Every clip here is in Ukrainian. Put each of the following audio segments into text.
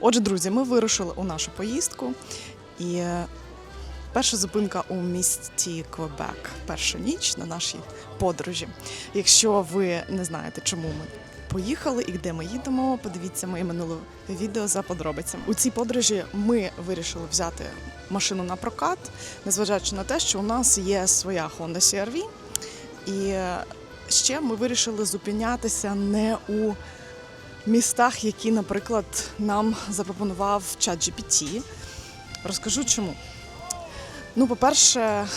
Отже, друзі, ми вирушили у нашу поїздку, і е, перша зупинка у місті Квебек. Перша ніч на нашій подорожі. Якщо ви не знаєте, чому ми поїхали і де ми їдемо, подивіться моє минуле відео за подробицями. У цій подорожі ми вирішили взяти машину на прокат, незважаючи на те, що у нас є своя Honda CR-V. І е, ще ми вирішили зупинятися не у містах, які, наприклад, нам запропонував чат GPT. Розкажу чому. Ну, по-перше,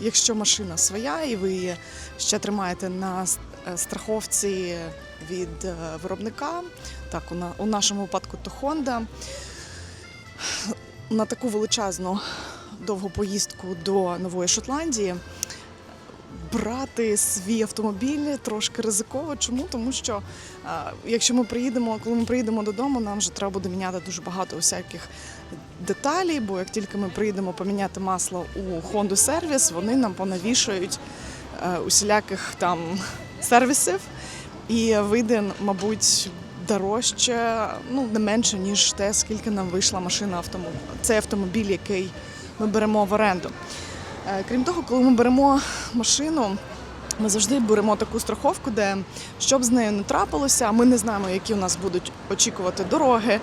якщо машина своя і ви ще тримаєте на е, страховці від е, виробника, так, у нашому випадку то Honda, на таку величезну довгу поїздку до Нової Шотландії брати свій автомобіль трошки ризиково. Чому? Тому що е, якщо ми приїдемо, коли ми приїдемо додому, нам вже треба буде міняти дуже багато усяких деталей, бо як тільки ми приїдемо поміняти масло у Honda сервіс, вони нам понавішують е, усіляких там сервісів і вийде, мабуть, дорожче, ну не менше, ніж те, скільки нам вийшла машина автомобіль. Цей автомобіль, який ми беремо в оренду. Е, Крім того, коли ми беремо машину, ми завжди беремо таку страховку, де щоб з нею не трапилося, ми не знаємо, які у нас будуть очікувати дороги,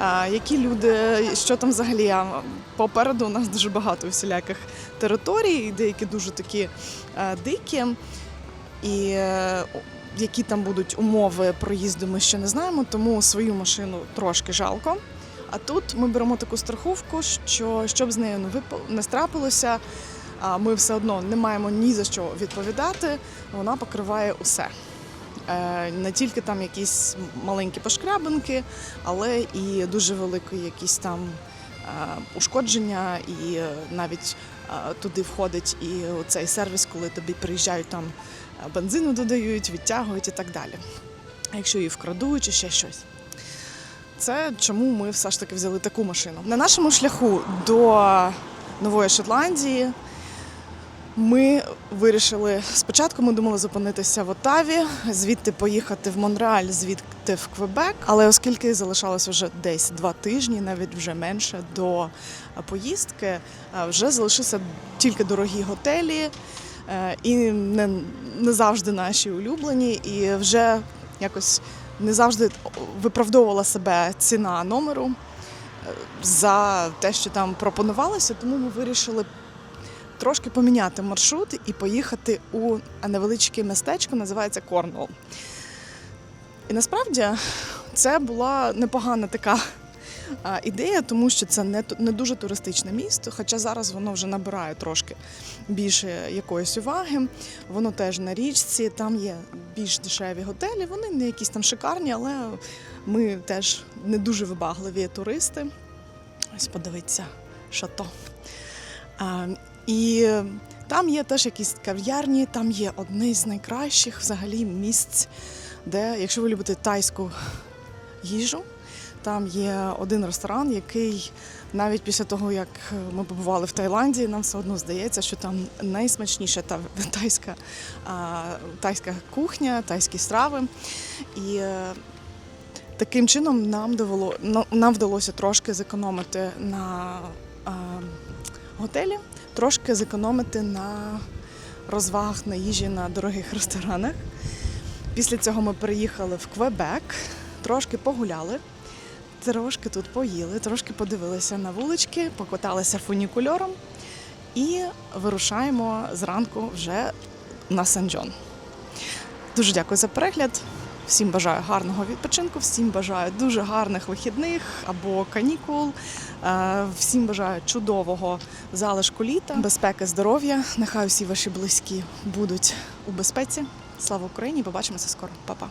е, які люди, що там взагалі. Попереду у нас дуже багато всіляких територій, деякі дуже такі е, дикі. І які там будуть умови проїзду, ми ще не знаємо, тому свою машину трошки жалко. А тут ми беремо таку страховку, що щоб з нею не страпилося, а ми все одно не маємо ні за що відповідати. Вона покриває усе. Е, Не тільки там якісь маленькі пошкрябинки, але і дуже великі якісь там е, ушкодження, і е, навіть туди входить і цей сервіс, коли тобі приїжджають там бензину додають, відтягують і так далі. Якщо її вкрадуть чи ще щось. Це чому ми все ж таки взяли таку машину. На нашому шляху до Нової Шотландії ми вирішили спочатку. Ми думали зупинитися в Отаві, звідти поїхати в Монреаль, звідти в Квебек. Але оскільки залишалося вже десь два тижні, навіть вже менше до поїздки, вже залишилися тільки дорогі готелі е, і не, не завжди наші улюблені, і вже якось не завжди виправдовувала себе ціна номеру е, за те, що там пропонувалося, тому ми вирішили трошки поміняти маршрут і поїхати у невеличке містечко, називається Корнуол. І насправді це була непогана така ідея, тому що це не, не дуже туристичне місто, хоча зараз воно вже набирає трошки більше якоїсь уваги. Воно теж на річці, там є більш дешеві готелі. Вони не якісь там шикарні, але ми теж не дуже вибагливі туристи. Ось подивіться, шато. А, і там є теж якісь кав'ярні, там є одне з найкращих взагалі місць, де, якщо ви любите тайську їжу, там є один ресторан, який навіть після того, як ми побували в Таїланді, нам все одно здається, що там найсмачніша та тайська, а, тайська кухня, тайські страви. І е, таким чином нам довело нам вдалося трошки зекономити на готелі, трошки зекономити на розвагах, на їжі на дорогих ресторанах. Після цього ми переїхали в Квебек, трошки погуляли, трошки тут поїли, трошки подивилися на вулички, покаталися фунікульором і вирушаємо зранку вже на Сан-Джон. Дуже дякую за перегляд. Всім бажаю гарного відпочинку, всім бажаю дуже гарних вихідних або канікул. Е, Всім бажаю чудового залишку літа, безпеки, здоров'я. Нехай усі ваші близькі будуть у безпеці. Слава Україні! Побачимося скоро. Па-па.